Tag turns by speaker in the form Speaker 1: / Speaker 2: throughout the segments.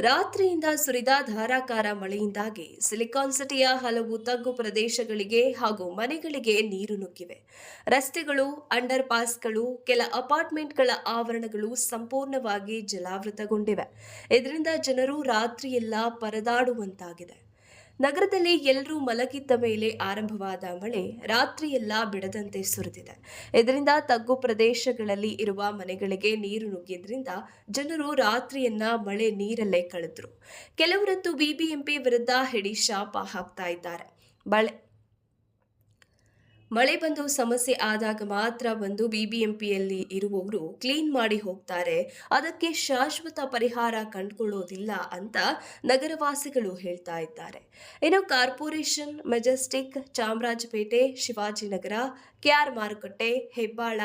Speaker 1: ರಾತ್ರಿಯಿಂದ ಸುರಿದ ಧಾರಾಕಾರ ಮಳೆಯಿಂದಾಗಿ ಸಿಲಿಕಾನ್ ಸಿಟಿಯ ಹಲವು ತಗ್ಗು ಪ್ರದೇಶಗಳಿಗೆ ಹಾಗೂ ಮನೆಗಳಿಗೆ ನೀರು ನುಗ್ಗಿವೆ. ರಸ್ತೆಗಳು ಅಂಡರ್ ಪಾಸ್ಗಳು ಕೆಲ ಅಪಾರ್ಟ್ಮೆಂಟ್ಗಳ ಆವರಣಗಳು ಸಂಪೂರ್ಣವಾಗಿ ಜಲಾವೃತಗೊಂಡಿವೆ. ಇದರಿಂದ ಜನರು ರಾತ್ರಿಯೆಲ್ಲ ಪರದಾಡುವಂತಾಗಿದೆ. ನಗರದಲ್ಲಿ ಎಲ್ಲರೂ ಮಲಗಿದ್ದ ಮೇಲೆ ಆರಂಭವಾದ ಮಳೆ ರಾತ್ರಿಯೆಲ್ಲ ಬಿಡದಂತೆ ಸುರಿದಿದೆ. ಇದರಿಂದ ತಗ್ಗು ಪ್ರದೇಶಗಳಲ್ಲಿ ಇರುವ ಮನೆಗಳಿಗೆ ನೀರು ನುಗ್ಗಿದ್ರಿಂದ ಜನರು ರಾತ್ರಿಯನ್ನ ಮಳೆ ನೀರಲ್ಲೇ ಕಳೆದ್ರು. ಕೆಲವರಂತೂ ಬಿಬಿಎಂಪಿ ವಿರುದ್ಧ ಹಿಡಿ ಶಾಪ ಹಾಕ್ತಾ ಇದ್ದಾರೆ. ಬಳೆ ಮಳೆ ಬಂದು ಸಮಸ್ಯೆ ಆದಾಗ ಮಾತ್ರ ಬಂದು ಬಿಬಿಎಂಪಿಯಲ್ಲಿ ಇರುವವರು ಕ್ಲೀನ್ ಮಾಡಿ ಹೋಗ್ತಾರೆ. ಅದಕ್ಕೆ ಶಾಶ್ವತ ಪರಿಹಾರ ಕಂಡುಕೊಳ್ಳೋದಿಲ್ಲ ಅಂತ ನಗರವಾಸಿಗಳು ಹೇಳ್ತಾ ಇದ್ದಾರೆ. ಇನ್ನು corporation, Majestic, Chamarajpet, Shivajinagar, KR ಮಾರುಕಟ್ಟೆ, ಹೆಬ್ಬಾಳ,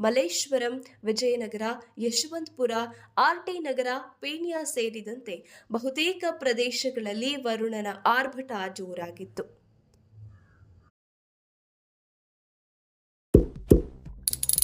Speaker 1: ಮಲ್ಲೇಶ್ವರಂ, ವಿಜಯನಗರ, ಯಶವಂತಪುರ, ಆರ್ ಟಿ ನಗರ, ಪೇಣ್ಯ ಸೇರಿದಂತೆ ಬಹುತೇಕ ಪ್ರದೇಶಗಳಲ್ಲಿ ವರುಣನ ಆರ್ಭಟ ಜೋರಾಗಿತ್ತು.